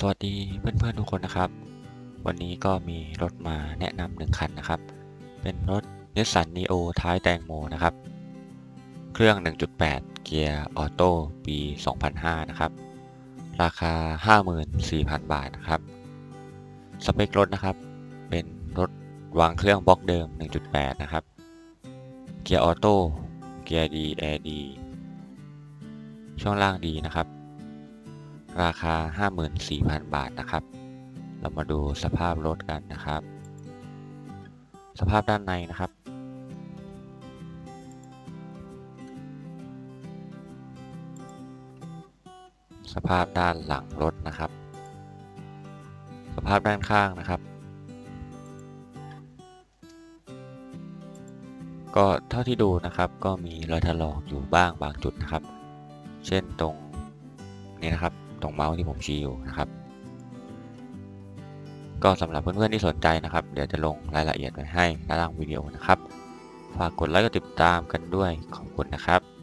สวัสดีเพื่อนๆทุกคนนะครับ วันนี้ก็มีรถมาแนะนำหนึ่งคันนะครับ เป็นรถ Nissan Neo ท้ายแตงโมนะครับ เครื่อง 1.8 เกียร์ออโต้ปี 2005 นะครับ ราคา 54,000 บาทนะครับ สเปครถนะครับ เป็นรถวางเครื่องบล็อกเดิม 1.8 นะครับ เกียร์ออโต้ เกียร์ดีแอร์ดี ช่วงล่างดีนะครับ ราคา 54,000 บาทนะครับ เรามาดูสภาพรถกันนะครับ สภาพด้านในนะครับ สภาพด้านหลังรถนะครับ สภาพด้านข้างนะครับ ก็เท่าที่ดูนะครับก็มีรอยถลอกอยู่บ้างบางจุดนะครับ เช่นตรงนี้นะครับ ตรงเมาส์ที่ผมชี้อยู่นะครับ ก็สำหรับเพื่อนๆที่สนใจนะครับ เดี๋ยวจะลงรายละเอียดไว้ให้ด้านล่างวิดีโอนะครับ ฝากกดไลค์กดติดตามกันด้วยขอบคุณนะครับ